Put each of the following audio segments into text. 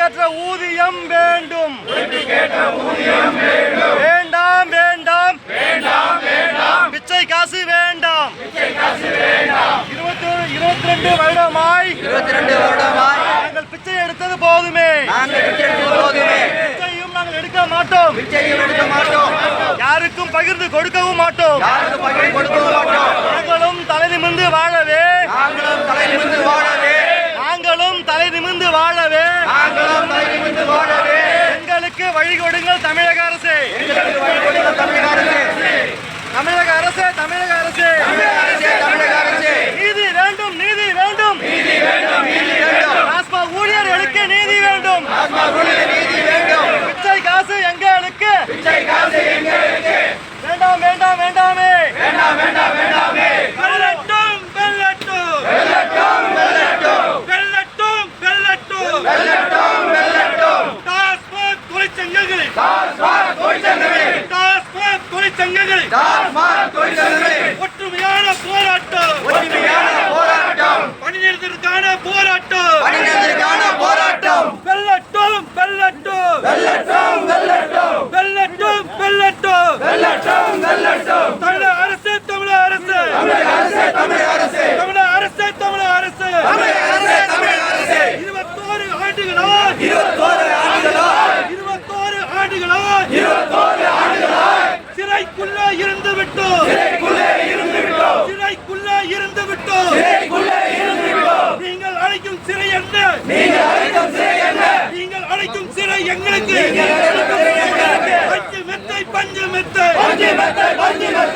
உழைப்புக்கேற்ற ஊதியம் வேண்டும். வேண்டாம் வேண்டாம். பிச்சை காசு வேண்டாம். இருபத்தி ஒரு இருபத்தி ரெண்டு வருடமாய் இருபத்தி ரெண்டு வருடமாய் நாங்கள் பிச்சை எடுத்தது போதுமே. பிச்சையும் நாங்கள் எடுக்க மாட்டோம். எடுக்க மாட்டோம். யாருக்கும் பகிர்ந்து கொடுக்கவும் மாட்டோம். யாருக்கும் பகிர்ந்து கொடுக்க மாட்டோம். எங்களுக்கு வழி கொடுங்கள் தமிழக அரசு. ದಾಸ್ ಮಾರ್ ಕೋರಿ ಚಂದ್ರವೇ ದಾಸ್ ಮಾರ್ ಕೋರಿ ಚಂಗಗಳಿ ದಾಸ್ ಮಾರ್ ಕೋರಿ ಚಂದ್ರವೇ இருந்து விட்டோம் சிறைக்குள்ளே இருந்து விட்டோம் சிறைக்குள்ளே இருந்து விட்டோம் சிறைக்குள்ளே இருந்து விட்டோம் நீங்கள் அழைக்கும் சிறை என்ன? நீங்கள் அழைக்கும் சிறை என்ன? நீங்கள் அழைக்கும் சிறை எங்களுக்கு. அழைக்கும் சிறை எங்களுக்கு. பஞ்சு மெத்தை பஞ்சு மெத்தை. பஞ்சு மெத்தை பஞ்சு மெத்தை.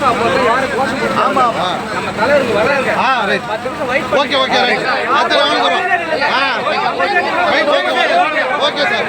போஸ்டா போட்டு யாரும் போஸ்ட் போட்டு ஆமா. நம்ம தலைவருக்கு ஓகே ஓகே ஓகே சார்